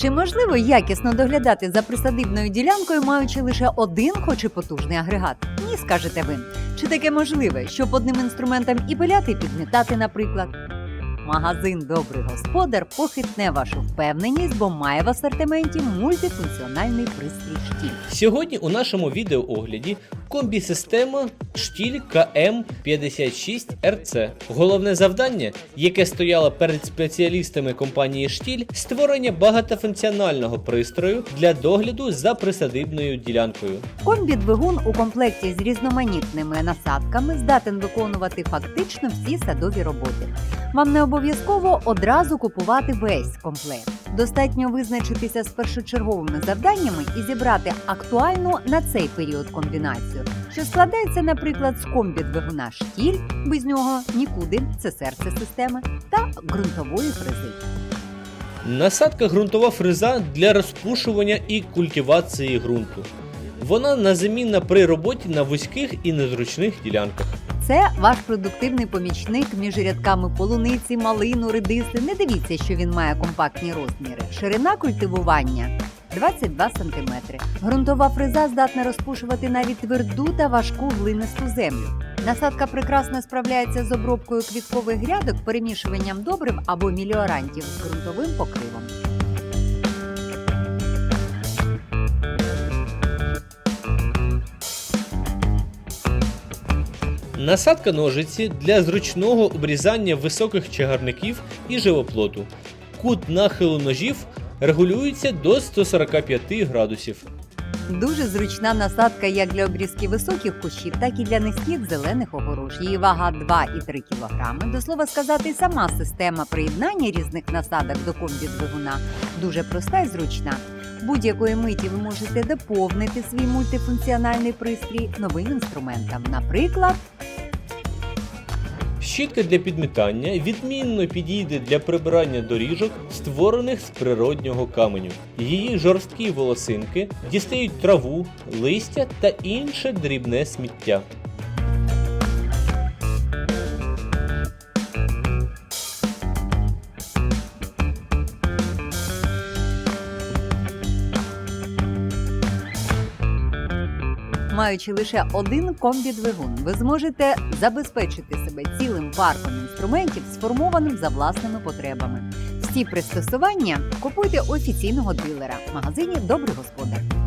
Чи можливо якісно доглядати за присадибною ділянкою, маючи лише один, хоч і потужний агрегат? Ні, скажете ви. Чи таке можливе, щоб одним інструментом і пиляти, і підмітати, наприклад? Магазин Добрий господар похитне вашу впевненість, бо має в асортименті мультифункціональний пристрій штіль. Сьогодні у нашому відеоогляді комбі-система штіль КМ56RC. Головне завдання, яке стояло перед спеціалістами компанії штіль, створення багатофункціонального пристрою для догляду за присадибною ділянкою. Комбі-двигун у комплекті з різноманітними насадками здатен виконувати фактично всі садові роботи. Вам не обов'язково одразу купувати весь комплект. Достатньо визначитися з першочерговими завданнями і зібрати актуальну на цей період комбінацію, що складається, наприклад, з комбі-двигуна штіль, без нього нікуди, це серце системи, та ґрунтової фрези. Насадка ґрунтова фреза для розпушування і культивації ґрунту. Вона незамінна при роботі на вузьких і незручних ділянках. Це ваш продуктивний помічник між рядками полуниці, малину, редиси. Не дивіться, що він має компактні розміри. Ширина культивування 22 см. Ґрунтова фреза здатна розпушувати навіть тверду та важку глинисту землю. Насадка прекрасно справляється з обробкою квіткових грядок, перемішуванням добрив або міліорантів з ґрунтовим покривом. Насадка ножиці для зручного обрізання високих чагарників і живоплоту. Кут нахилу ножів регулюється до 145 градусів. Дуже зручна насадка як для обрізки високих кущів, так і для низьких зелених огорож. Її вага 2,3 кг. До слова сказати, сама система приєднання різних насадок до комбі-двигуна дуже проста і зручна. Будь-якої миті ви можете доповнити свій мультифункціональний пристрій новим інструментом. Наприклад, Щітка для підмітання відмінно підійде для прибирання доріжок, створених з природнього каменю. Її жорсткі волосинки дістають траву, листя та інше дрібне сміття. Маючи лише один комбі-двигун, ви зможете забезпечити себе цілим парком інструментів, сформованим за власними потребами. Всі пристосування купуйте у офіційного дилера в магазині Добрий господар.